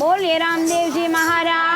બોલીએ રામદેવજી મહારાજ.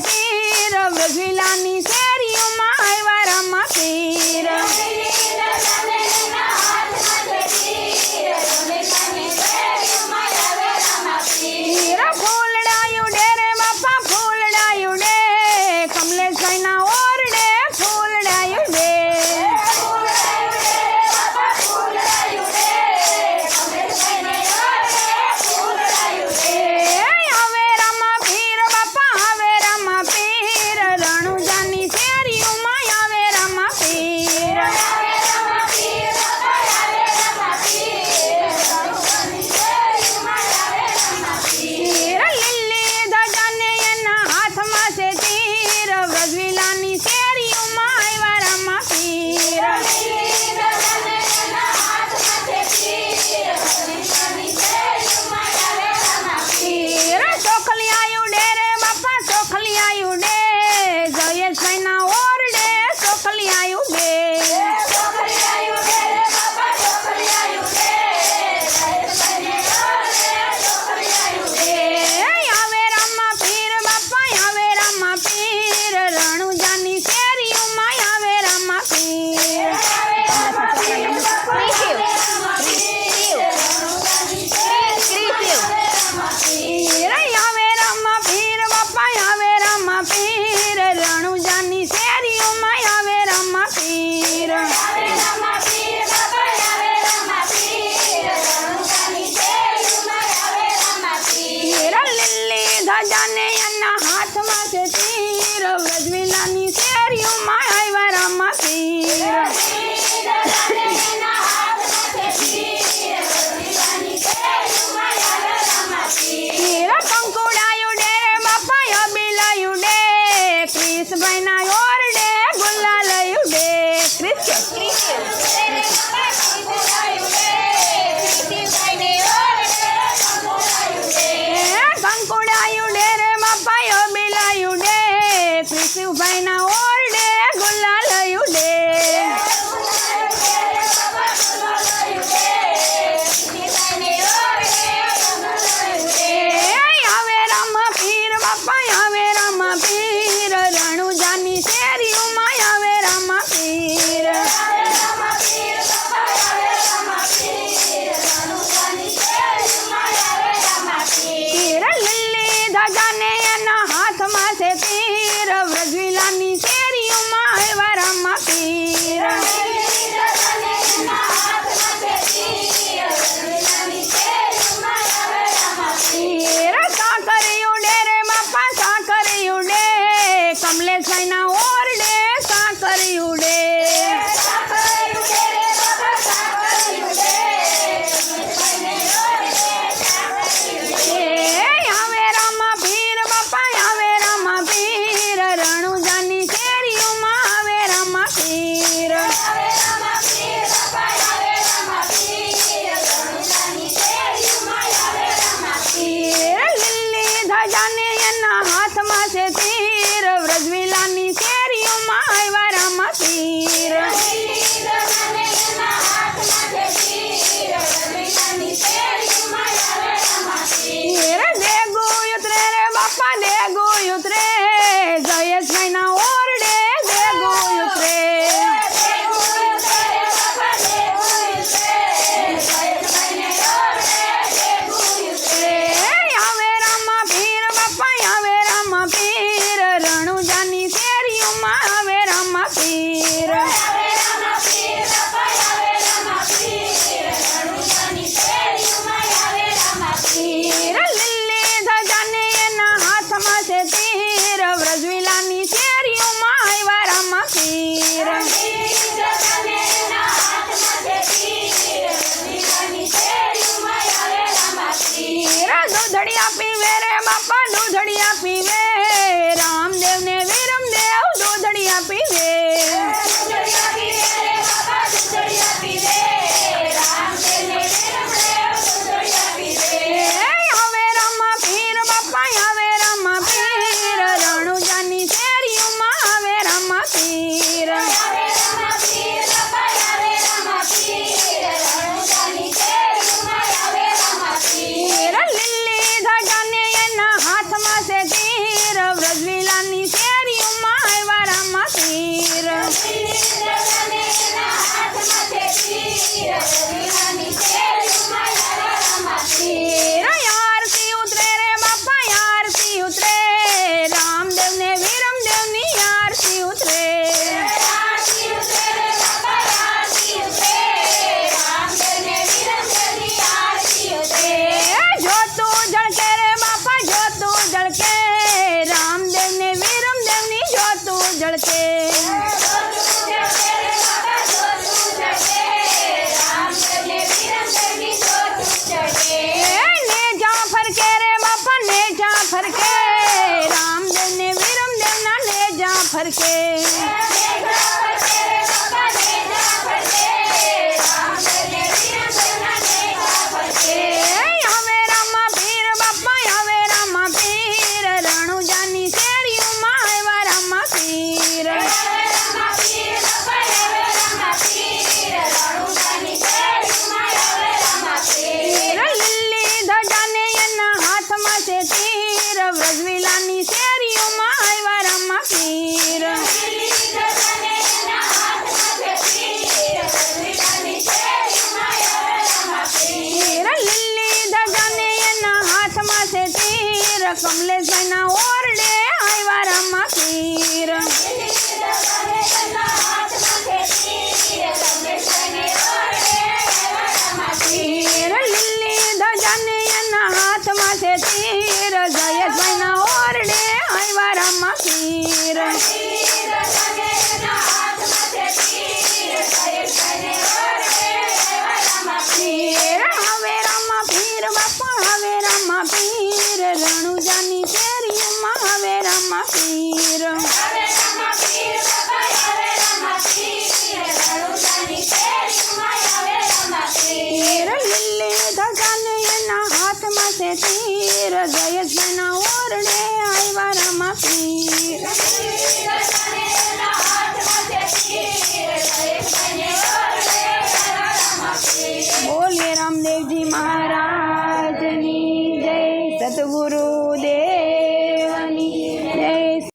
tira, meu filho. રાજાને એના હાથમાં છે તીર વ્રજવીલાની શેરીઓમાં આવ્યા રામા પીર I'm in on my feet. The game.